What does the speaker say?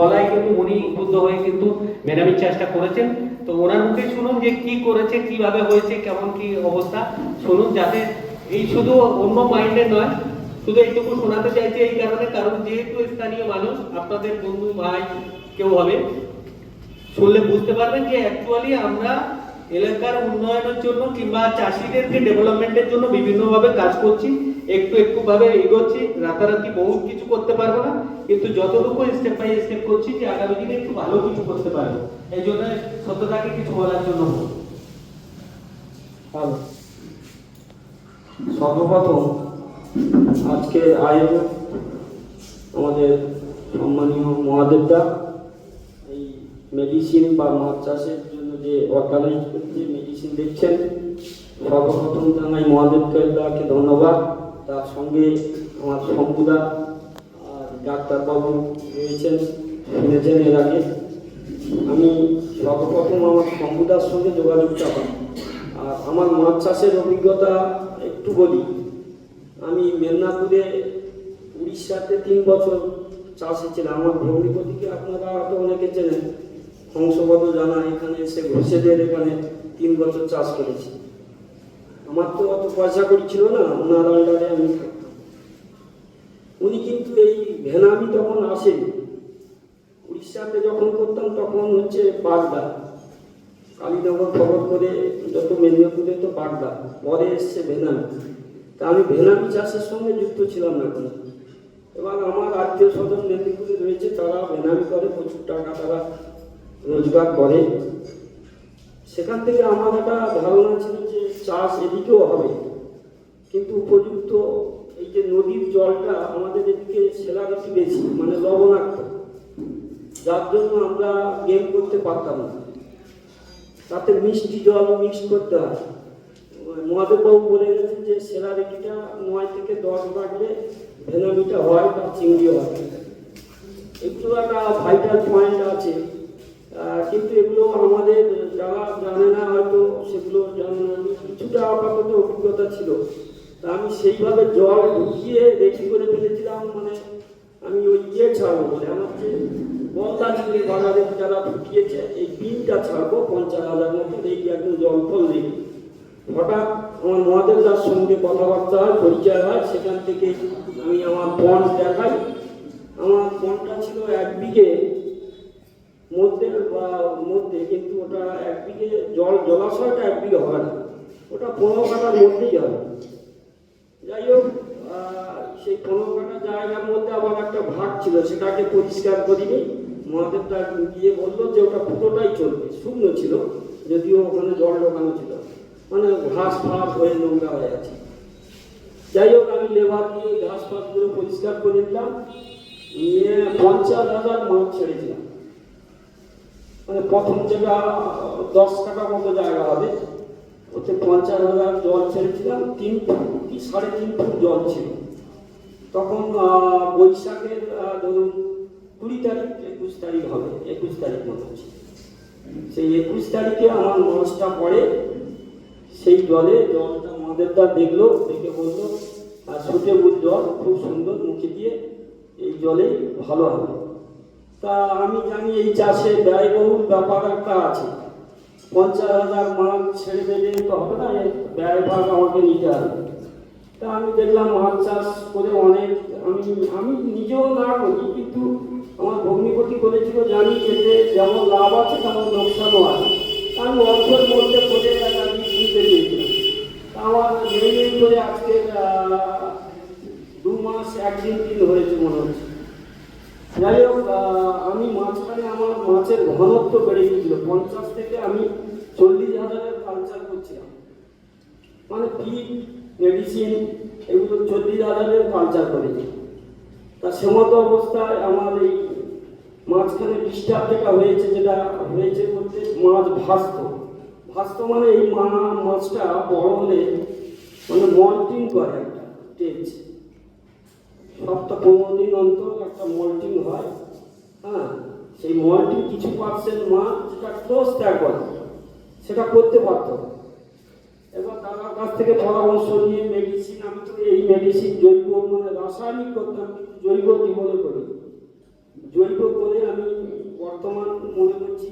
গলায় কিন্তু উনি উদ্বুদ্ধ হয়ে কিন্তু মেরামির চেষ্টা করেছেন। তো ওনার মুখে শুনুন যে কি করেছে, কীভাবে হয়েছে, কেমন কি অবস্থা। শুনুন যাতে এই শুধু অন্য মাইন্ডে নয়, শুধু এইটুকু শোনাতে চাইছি এই কারণে, কারণ যেহেতু স্থানীয় মানুষ, আপনাদের বন্ধু, ভাই কেউ হবে, শুনলে বুঝতে পারবেন যে অ্যাকচুয়ালি আমরা এলাকার উন্নয়নের জন্য কিংবা চাষিদেরকে ডেভেলপমেন্টের জন্য বিভিন্নভাবে কাজ করছি। একটু একটু ভাবে এগোচ্ছি, রাতারাতি বহু কিছু করতে পারব না, কিন্তু যতটুকু স্টেপ বাই স্টেপ করছি যে আগামী দিনে একটু ভালো কিছু করতে পারব। এই জন্য সত্যতাকে কিছু বলার জন্য সর্বপ্রথম আজকে আয়োজক আমাদের সম্মানীয় মহাদেবদা, এই মেডিসিন বা মাছ চাষের জন্য যে অর্গানাইজ করছে মেডিসিন দিচ্ছেন সর্বপ্রথম জানাই মহাদেবদাকে ধন্যবাদ। তার সঙ্গে আমার শম্ভুদা আর ডাক্তারবাবু রয়েছেন, শুনেছেন এর আগে। আমি সর্বপ্রথম আমার শম্ভুদার সঙ্গে যোগাযোগটা হয় আর আমার মাছ চাষের অভিজ্ঞতা একটু বলি। আমি মেদিনীপুরে উড়িষ্যাতে তিন বছর চাষ ছিলাম আমার ভগ্নিপতিকে আপনারা হয়তো অনেকে চেনেন? হংসপদ জানা এখানে এসে ঘোষেদের এখানে তিন বছর চাষ করেছি। আমার তো অত পয়সা করি ছিল না, ওনার আন্ডারে আমি থাকতাম। উনি কিন্তু এই ভেনামি তখন আসেনি। উড়িষ্যাতে যখন করতাম তখন হচ্ছে বাগদা। কালীনগর খবর করে যত মেদিনীপুরে তো বাগদা, পরে এসছে ভেনামি। তা আমি ভেনামি চাষের সঙ্গে যুক্ত ছিলাম না কোনো এবার আমার আত্মীয় স্বজন মেদিনীপুরে রয়েছে, তারা ভেনামি করে, প্রচুর টাকা তারা রোজগার করে। সেখান থেকে আমার একটা ধারণা ছিল যে চাষ এদিকেও হবে। কিন্তু উপযুক্ত এই যে নদীর জলটা আমাদের এদিকে সেলারিটি বেশি মানে লবণাক্ত। যার জন্য আমরা গেম করতে পারতাম না। তাতে মিষ্টি জল মিক্স করতে হয়। মহাদেববাবু বলে গেছেন যে সেরা রেখিটা নয় থেকে দশ রাখলে ভেনামিটা হয় বা চিংড়ি হয়। একটু একটা ভাইটাল পয়েন্ট আছে। কিন্তু এগুলো আমাদের যারা জানে না হয়তো সেগুলো জানে না। কিছুটা আপাতত অভিজ্ঞতা ছিল। তা আমি সেইভাবে জল ঢুকিয়ে রেখি করে ফেলেছিলাম মানে আমি ওই ইয়ে ছাড়বো বলে আমার যে বলতা চিংড়ি বাজারে যারা ঢুকিয়েছে, এই বিলটা ছাড়বো, পঞ্চাশ হাজার মতো রেখে একদম জল ফল রেখে হঠাৎ আমার মহাদেবদার সঙ্গে কথাবার্তা হয়, পরিচয় হয়, সেখান থেকে আমি আমার পণ দেখাই। আমার পণটা ছিল এক বিঘে মধ্যে কিন্তু ওটা এক বিঘে জল, জলাশয়টা এক বিঘে হয় না। ওটা পনেরো কাটার মধ্যেই হয়। যাই হোক সেই পনেরো কাটা জায়গার মধ্যে আবার একটা ভাগ ছিল, সেটাকে পরিষ্কার করিনি। মহাদেবটা গিয়ে বলল যে ওটা পুরোটাই চলবে শুকনো ছিল, যদিও ওখানে জল ঢোকানো ছিল। মানে ঘাস ফাস হয়ে নোংরা হয়ে আছে। যাই হোক, আমি লেবার দিয়ে ঘাস ফাসগুলো পরিষ্কার করে দিলাম। নিয়ে পঞ্চাশ হাজার মাছ ছেড়েছিলাম মানে প্রথম যেটা দশ কাটা মতো জায়গা হবে। ওতে পঞ্চাশ হাজার জল ছেড়েছিলাম, তিন ফুট কি সাড়ে তিন ফুট জল ছিল। তখন বৈশাখের ধরুন কুড়ি তারিখ, একুশ তারিখ হবে, একুশ তারিখ হচ্ছে সেই একুশ তারিখে আমার মাছটা পড়ে, সেই জলে জলটা মাদেরটা দেখল, দেখে বলল, আর সুটেবুল জল, খুব সুন্দর মুখে দিয়ে এই জলে ভালো হবে। তা আমি জানি এই চাষে ব্যয়বহুল ব্যাপার একটা আছে। পঞ্চাশ হাজার মাছ ছেড়ে দিলে তো হবে না, এর ব্যয়ভাগ আমাকে নিতে হবে। তা আমি দেখলাম মাছ চাষ করে অনেক, আমি আমি নিজেও না করি, কিন্তু আমার ভগ্নিপতি করেছিল জানি এতে যেমন লাভ আছে, তেমন লোকসানও আছে। আমি অল্পের মধ্যে করে টাকা দিয়ে কিনতে চেয়েছিলাম তা আমার নেই নেই করে আজকে দু মাস একদিন দিন হয়েছে মনে হচ্ছে যাই হোক আহ, আমি মাঝখানে আমার ঘনত্ব বেড়ে গিয়েছিল। পঞ্চাশ থেকে আমি চল্লিশ হাজারের কালচার করছিলাম। মানে কি মেডিসিন এগুলো চল্লিশ হাজারের কালচার করেছি। তা সেমতো অবস্থায় আমার এই মাঝখানে ডিস্টার্ব যেটা হয়েছে যেটা হয়েছে বলতে মাছ ভাস্ত ভাস্ত মানে এই মা মাছটা বড় হলে মানে মল্টিং করে একটা সপ্তাহ পনেরো দিন অন্তর একটা হ্যাঁ এই মলটি কিছু পার্সেন্ট মা যেটা ক্লোজ ত্যাগ করে, সেটা করতে পারত। এবার তার কাছ থেকে পরামর্শ নিয়ে মেডিসিন আমি তো এই মেডিসিন জৈব মানে রাসায়নিক করতাম জৈব জীবনে করি। জৈব করে আমি বর্তমান মনে করছি